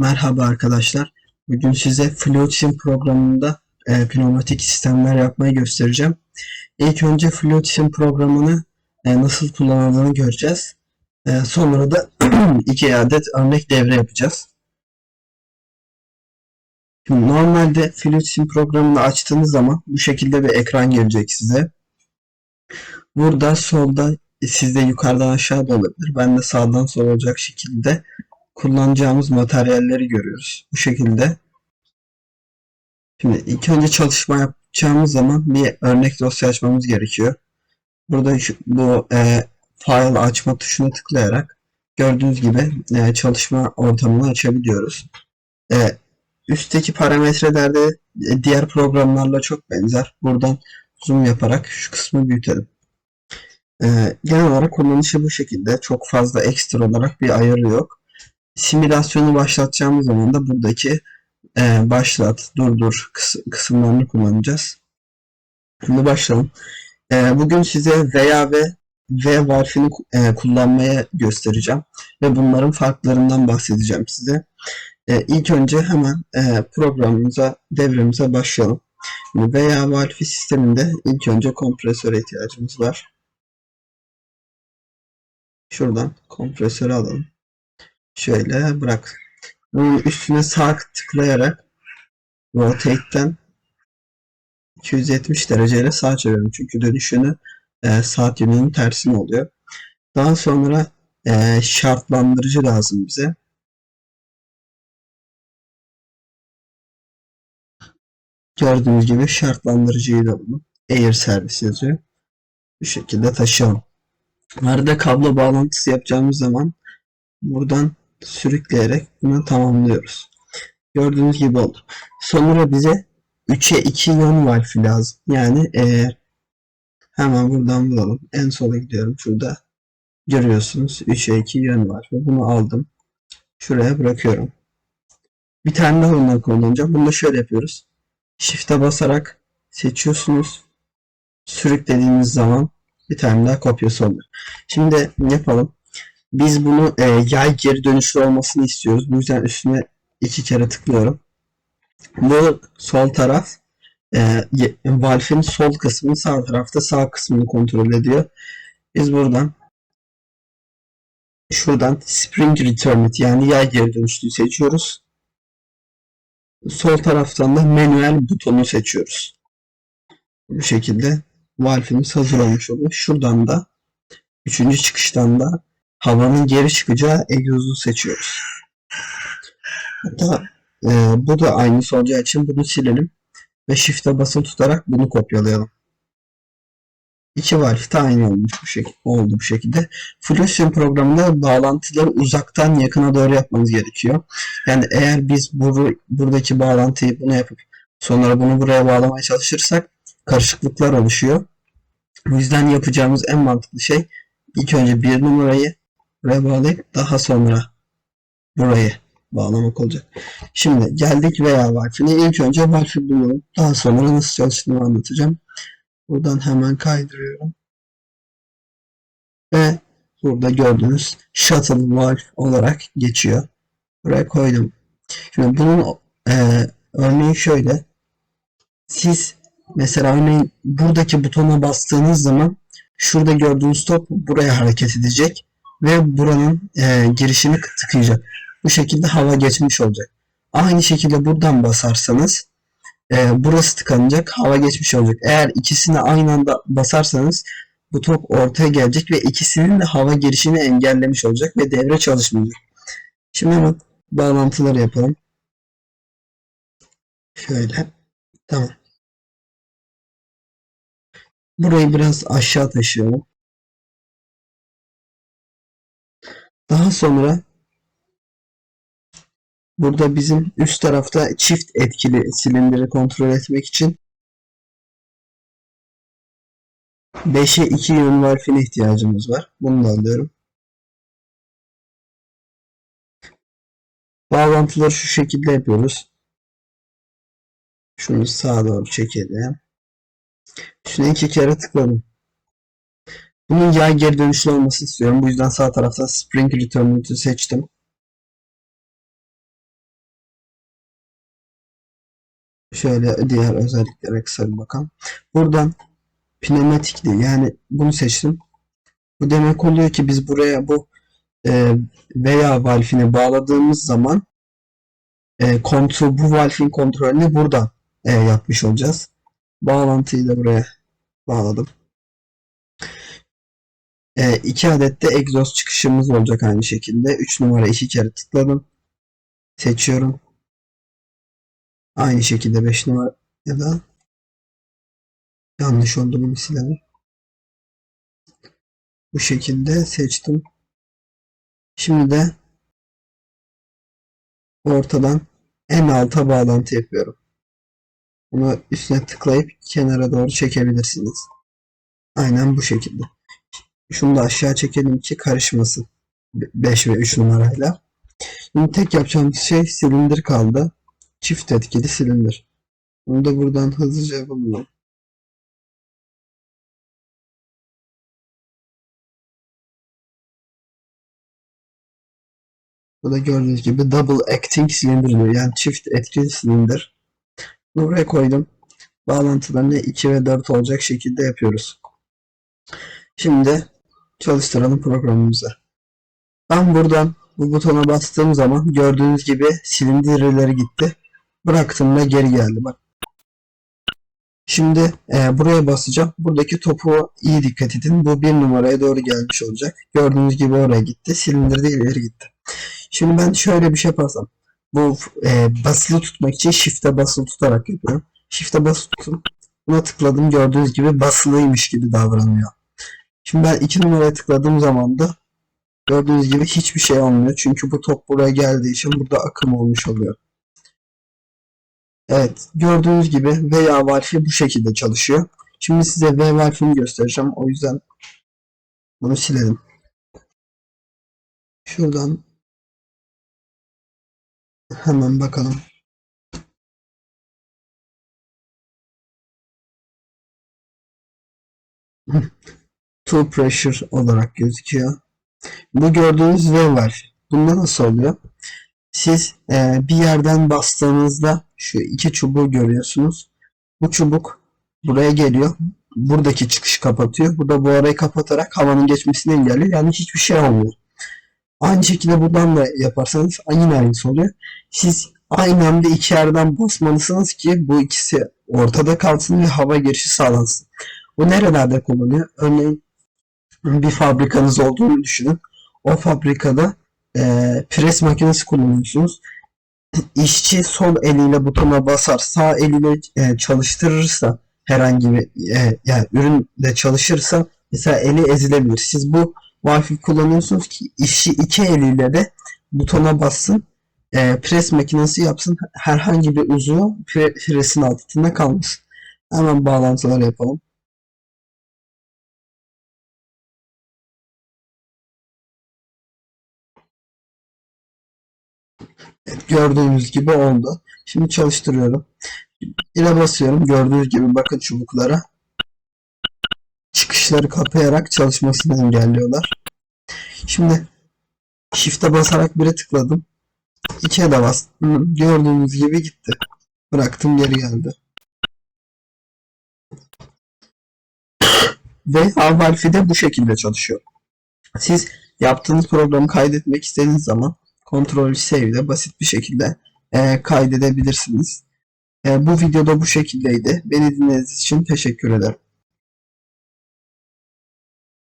Merhaba arkadaşlar. Bugün size Floatsim programında e, pneumatik sistemler yapmayı göstereceğim. İlk önce Floatsim programını e, nasıl kullanıldığını göreceğiz. E, sonra da iki adet örnek devre yapacağız. Şimdi normalde Floatsim programını açtığınız zaman bu şekilde bir ekran gelecek size. Burada solda sizde yukarıdan aşağı da olabilir. Ben de sağdan sola olacak şekilde kullanacağımız materyalleri görüyoruz. Bu şekilde. Şimdi ilk önce çalışma yapacağımız zaman bir örnek dosya açmamız gerekiyor. Burada şu, bu e, file açma tuşuna tıklayarak gördüğünüz gibi e, çalışma ortamını açabiliyoruz. E, üstteki parametrelerde e, diğer programlarla çok benzer. Buradan zoom yaparak şu kısmı büyütelim. E, genel olarak kullanışı bu şekilde. Çok fazla ekstra olarak bir ayarı yok simülasyonu başlatacağımız zaman da buradaki e, başlat, durdur kıs- kısımlarını kullanacağız. Şimdi başlayalım. E, bugün size veya ve ve varfini e, kullanmaya göstereceğim ve bunların farklarından bahsedeceğim size. E, ilk önce hemen e, programımıza, devremize başlayalım. Şimdi veya valfi sisteminde ilk önce kompresöre ihtiyacımız var. Şuradan kompresörü alalım. Şöyle bırak. Bunun üstüne sağ tıklayarak rotate'den 270 dereceyle sağa çeviriyorum. Çünkü dönüşünü e, saat yönünün tersine oluyor. Daha sonra e, şartlandırıcı lazım bize. Gördüğünüz gibi şartlandırıcıyı da buldum. Air servis yazıyor. Bu şekilde taşıyalım. Arada kablo bağlantısı yapacağımız zaman buradan sürükleyerek bunu tamamlıyoruz. Gördüğünüz gibi oldu. Sonra bize 3'e 2 yön valfi lazım. Yani eğer hemen buradan bulalım. En sola gidiyorum. Şurada görüyorsunuz 3'e 2 yön. Ve bunu aldım. Şuraya bırakıyorum. Bir tane daha bundan kullanacağım. Bunu da şöyle yapıyoruz. Shift'e basarak seçiyorsunuz. Sürüklediğiniz zaman bir tane daha kopyası oluyor. Şimdi yapalım. Biz bunu e, yay geri dönüşlü olmasını istiyoruz. Bu yüzden üstüne iki kere tıklıyorum. Bu sol taraf e, valfin sol kısmını sağ tarafta sağ kısmını kontrol ediyor. Biz buradan şuradan Spring Returned yani yay geri dönüşlüyü seçiyoruz. Sol taraftan da manuel butonu seçiyoruz. Bu şekilde valfimiz hazır olmuş oluyor. Şuradan da üçüncü çıkıştan da havanın geri çıkacağı egzozu seçiyoruz. Hatta e, bu da aynısı olacağı için bunu silelim ve shift'e basılı tutarak bunu kopyalayalım. İki valve de aynı olmuş bu şekilde oldu bu şekilde. Fusion programında bağlantıları uzaktan yakına doğru yapmamız gerekiyor. Yani eğer biz bur buradaki bağlantıyı bunu yapıp sonra bunu buraya bağlamaya çalışırsak karışıklıklar oluşuyor. Bu yüzden yapacağımız en mantıklı şey ilk önce bir numarayı buraya bağlayıp daha sonra burayı bağlamak olacak. Şimdi geldik veya valfine. İlk önce valfi bulalım. Daha sonra nasıl çalıştığını anlatacağım. Buradan hemen kaydırıyorum. Ve burada gördüğünüz shuttle valve olarak geçiyor. Buraya koydum. Şimdi bunun e, örneği şöyle. Siz mesela örneğin buradaki butona bastığınız zaman şurada gördüğünüz top buraya hareket edecek ve buranın e, girişini tıkayacak. Bu şekilde hava geçmiş olacak. Aynı şekilde buradan basarsanız e, burası tıkanacak, hava geçmiş olacak. Eğer ikisini aynı anda basarsanız bu top ortaya gelecek ve ikisinin de hava girişini engellemiş olacak ve devre çalışmayacak. Şimdi hemen bağlantıları yapalım. Şöyle. Tamam. Burayı biraz aşağı taşıyalım. Daha sonra burada bizim üst tarafta çift etkili silindiri kontrol etmek için 5'e 2 yön valfine ihtiyacımız var. Bunu da alıyorum. Bağlantıları şu şekilde yapıyoruz. Şunu sağa doğru çekelim. Üstüne iki kere tıkladım. Bunun yay geri dönüşlü olması istiyorum. Bu yüzden sağ tarafta Spring Returned'ı seçtim. Şöyle diğer özelliklere kısa bir bakalım. Buradan pneumatikli yani bunu seçtim. Bu demek oluyor ki biz buraya bu e, veya valfini bağladığımız zaman e, kontrol, bu valfin kontrolünü buradan e, yapmış olacağız. Bağlantıyı da buraya bağladım. E, iki adet de egzoz çıkışımız olacak aynı şekilde. 3 numara iki kere tıkladım. Seçiyorum. Aynı şekilde 5 numara ya da yanlış oldu bunu silelim. Bu şekilde seçtim. Şimdi de ortadan en alta bağlantı yapıyorum. Bunu üstüne tıklayıp kenara doğru çekebilirsiniz. Aynen bu şekilde. Şunu da aşağı çekelim ki karışmasın. 5 ve 3 numarayla. Şimdi tek yapacağımız şey silindir kaldı. Çift etkili silindir. Bunu da buradan hızlıca yapalım. Bu da gördüğünüz gibi double acting silindir diyor. Yani çift etkili silindir. Buraya koydum. Bağlantılarını 2 ve 4 olacak şekilde yapıyoruz. Şimdi çalıştıralım programımızı. Ben buradan bu butona bastığım zaman gördüğünüz gibi silindirleri gitti. Bıraktığımda geri geldi. Bak. Şimdi e, buraya basacağım. Buradaki topu iyi dikkat edin. Bu bir numaraya doğru gelmiş olacak. Gördüğünüz gibi oraya gitti. Silindir de ileri gitti. Şimdi ben şöyle bir şey yaparsam. Bu e, basılı tutmak için shift'e basılı tutarak yapıyorum. Shift'e basılı tutun. Buna tıkladım. Gördüğünüz gibi basılıymış gibi davranıyor. Şimdi ben 2 numaraya tıkladığım zaman da gördüğünüz gibi hiçbir şey olmuyor. Çünkü bu top buraya geldiği için burada akım olmuş oluyor. Evet gördüğünüz gibi veya valfi bu şekilde çalışıyor. Şimdi size V valfini göstereceğim. O yüzden bunu silelim. Şuradan hemen bakalım. To pressure olarak gözüküyor. Bu gördüğünüz V var. Bunda nasıl oluyor? Siz e, bir yerden bastığınızda şu iki çubuğu görüyorsunuz. Bu çubuk buraya geliyor. Buradaki çıkışı kapatıyor. Burada bu arayı kapatarak havanın geçmesini engelliyor. Yani hiçbir şey olmuyor. Aynı şekilde buradan da yaparsanız yine aynısı oluyor. Siz aynı anda iki yerden basmalısınız ki bu ikisi ortada kalsın ve hava girişi sağlansın. Bu nerelerde kullanıyor? Örneğin bir fabrikanız olduğunu düşünün. O fabrikada e, pres makinesi kullanıyorsunuz. İşçi sol eliyle butona basar, sağ eliyle e, çalıştırırsa herhangi bir e, yani ürünle çalışırsa mesela eli ezilebilir. Siz bu Wi-Fi kullanıyorsunuz ki işçi iki eliyle de butona bassın, e, pres makinesi yapsın, herhangi bir uzuvu pre, presin altında kalmasın. Hemen bağlantılar yapalım. Evet, gördüğünüz gibi oldu. Şimdi çalıştırıyorum. Yine basıyorum. Gördüğünüz gibi bakın çubuklara. Çıkışları kapayarak çalışmasını engelliyorlar. Şimdi Shift'e basarak bire tıkladım. 2'ye de bastım. Gördüğünüz gibi gitti. Bıraktım geri geldi. Ve harfi de bu şekilde çalışıyor. Siz yaptığınız programı kaydetmek istediğiniz zaman Ctrl ile basit bir şekilde e, kaydedebilirsiniz. E, bu videoda bu şekildeydi. Beni dinlediğiniz için teşekkür ederim.